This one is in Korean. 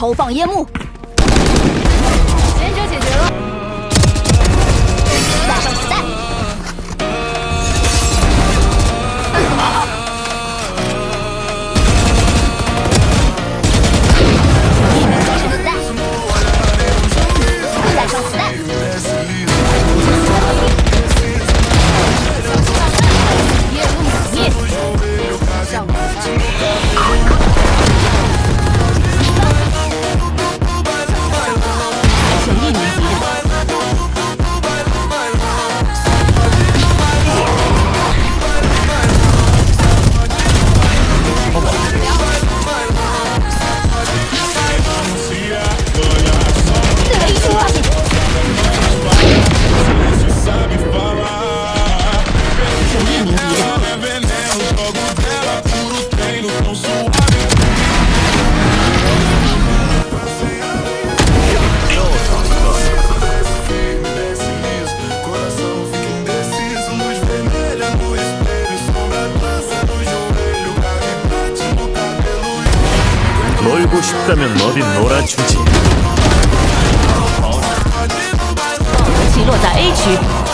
投放烟幕。 놀고 싶다면 어디 놀아주지 起落在 A 区。